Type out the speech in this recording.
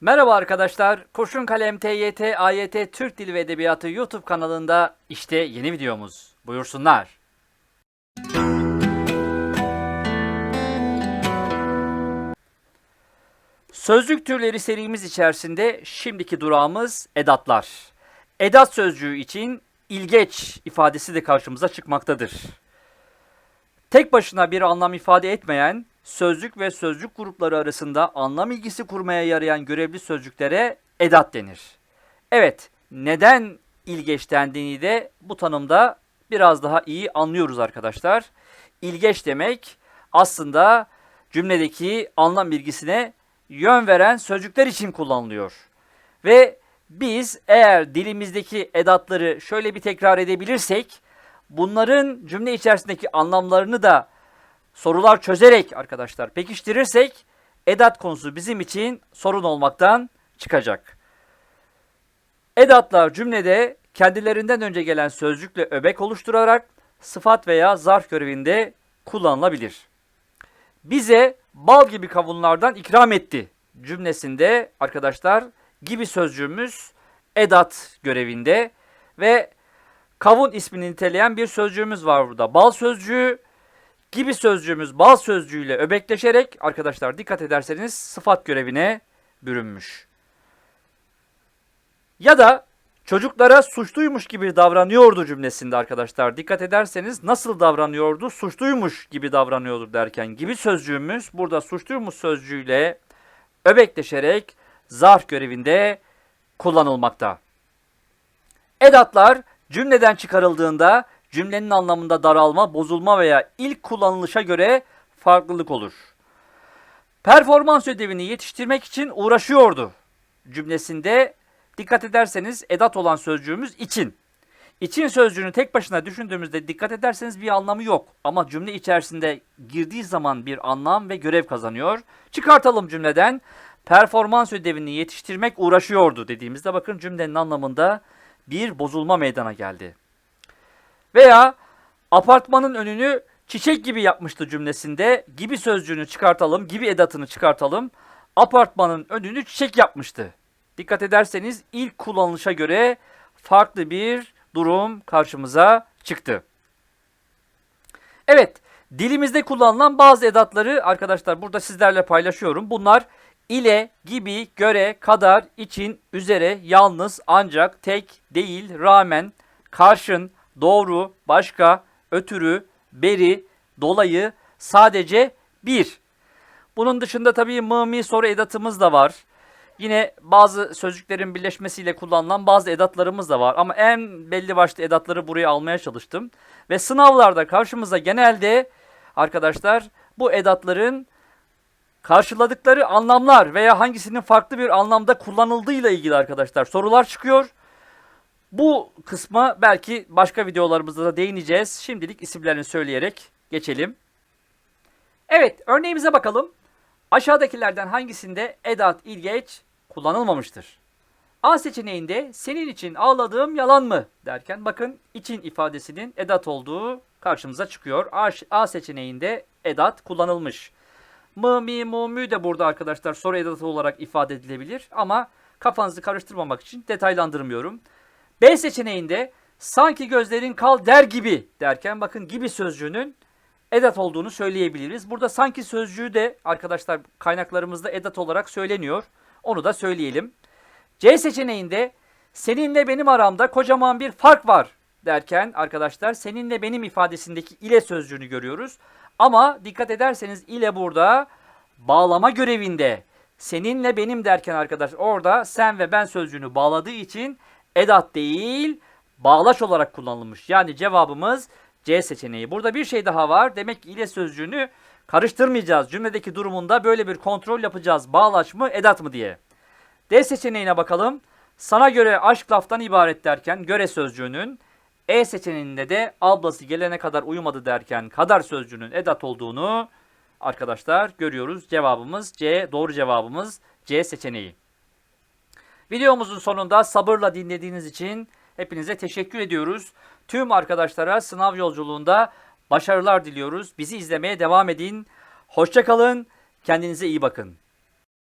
Merhaba arkadaşlar. Kurşun Kalem TYT AYT Türk Dili ve Edebiyatı YouTube kanalında işte yeni videomuz. Buyursunlar. Sözlük türleri serimiz içerisinde şimdiki durağımız edatlar. Edat sözcüğü için ilgeç ifadesi de karşımıza çıkmaktadır. Tek başına bir anlam ifade etmeyen, sözcük ve sözcük grupları arasında anlam ilgisi kurmaya yarayan görevli sözcüklere edat denir. Evet, neden ilgeç dendiğini de bu tanımda biraz daha iyi anlıyoruz arkadaşlar. İlgeç demek aslında cümledeki anlam bilgisine yön veren sözcükler için kullanılıyor. Ve biz eğer dilimizdeki edatları şöyle bir tekrar edebilirsek bunların cümle içerisindeki anlamlarını da sorular çözerek arkadaşlar pekiştirirsek edat konusu bizim için sorun olmaktan çıkacak. Edatlar cümlede kendilerinden önce gelen sözcükle öbek oluşturarak sıfat veya zarf görevinde kullanılabilir. Bize bal gibi kavunlardan ikram etti cümlesinde arkadaşlar gibi sözcüğümüz edat görevinde ve kavun ismini niteleyen bir sözcüğümüz var burada. Bal sözcüğü gibi sözcüğümüz bal sözcüğüyle öbekleşerek arkadaşlar dikkat ederseniz sıfat görevine bürünmüş. Ya da çocuklara suçluymuş gibi davranıyordu cümlesinde arkadaşlar. Dikkat ederseniz nasıl davranıyordu? Suçluymuş gibi davranıyordu derken gibi sözcüğümüz burada suçluymuş sözcüğüyle öbekleşerek zarf görevinde kullanılmakta. Edatlar cümleden çıkarıldığında cümlenin anlamında daralma, bozulma veya ilk kullanılışa göre farklılık olur. Performans ödevini yetiştirmek için uğraşıyordu cümlesinde dikkat ederseniz edat olan sözcüğümüz için. İçin sözcüğünü tek başına düşündüğümüzde dikkat ederseniz bir anlamı yok. Ama cümle içerisinde girdiği zaman bir anlam ve görev kazanıyor. Çıkartalım cümleden. Performans ödevini yetiştirmek uğraşıyordu dediğimizde bakın cümlenin anlamında bir bozulma meydana geldi. Veya apartmanın önünü çiçek gibi yapmıştı cümlesinde gibi sözcüğünü çıkartalım, gibi edatını çıkartalım. Apartmanın önünü çiçek yapmıştı. Dikkat ederseniz ilk kullanılışa göre farklı bir durum karşımıza çıktı. Evet, dilimizde kullanılan bazı edatları arkadaşlar burada sizlerle paylaşıyorum. Bunlar ile, gibi, göre, kadar, için, üzere, yalnız, ancak, tek, değil, rağmen, karşın, doğru, başka, ötürü, beri, dolayı, sadece, bir. Bunun dışında tabii mımi soru edatımız da var. Yine bazı sözcüklerin birleşmesiyle kullanılan bazı edatlarımız da var. Ama en belli başlı edatları buraya almaya çalıştım. Ve sınavlarda karşımıza genelde arkadaşlar bu edatların karşıladıkları anlamlar veya hangisinin farklı bir anlamda kullanıldığıyla ilgili arkadaşlar sorular çıkıyor. Bu kısma belki başka videolarımızda da değineceğiz. Şimdilik isimlerini söyleyerek geçelim. Evet örneğimize bakalım. Aşağıdakilerden hangisinde edat ilgeç kullanılmamıştır? A seçeneğinde senin için ağladığım yalan mı derken bakın için ifadesinin edat olduğu karşımıza çıkıyor. A, seçeneğinde edat kullanılmış. Mı, mi, mu, mü de burada arkadaşlar soru edatı olarak ifade edilebilir ama kafanızı karıştırmamak için detaylandırmıyorum. B seçeneğinde sanki gözlerin kal der gibi derken bakın gibi sözcüğünün edat olduğunu söyleyebiliriz. Burada sanki sözcüğü de arkadaşlar kaynaklarımızda edat olarak söyleniyor. Onu da söyleyelim. C seçeneğinde seninle benim aramda kocaman bir fark var derken arkadaşlar seninle benim ifadesindeki ile sözcüğünü görüyoruz. Ama dikkat ederseniz ile burada bağlama görevinde. Seninle benim derken arkadaş orada sen ve ben sözcüğünü bağladığı için edat değil bağlaç olarak kullanılmış. Yani cevabımız C seçeneği. Burada bir şey daha var. Demek ki ile sözcüğünü karıştırmayacağız. Cümledeki durumunda böyle bir kontrol yapacağız. Bağlaç mı edat mı diye. D seçeneğine bakalım. Sana göre aşk laftan ibaret derken göre sözcüğünün E seçeneğinde de ablası gelene kadar uyumadı derken kadar sözcüğünün edat olduğunu arkadaşlar görüyoruz. Cevabımız C. Doğru cevabımız C seçeneği. Videomuzun sonunda sabırla dinlediğiniz için hepinize teşekkür ediyoruz. Tüm arkadaşlara sınav yolculuğunda başarılar diliyoruz. Bizi izlemeye devam edin. Hoşçakalın. Kendinize iyi bakın.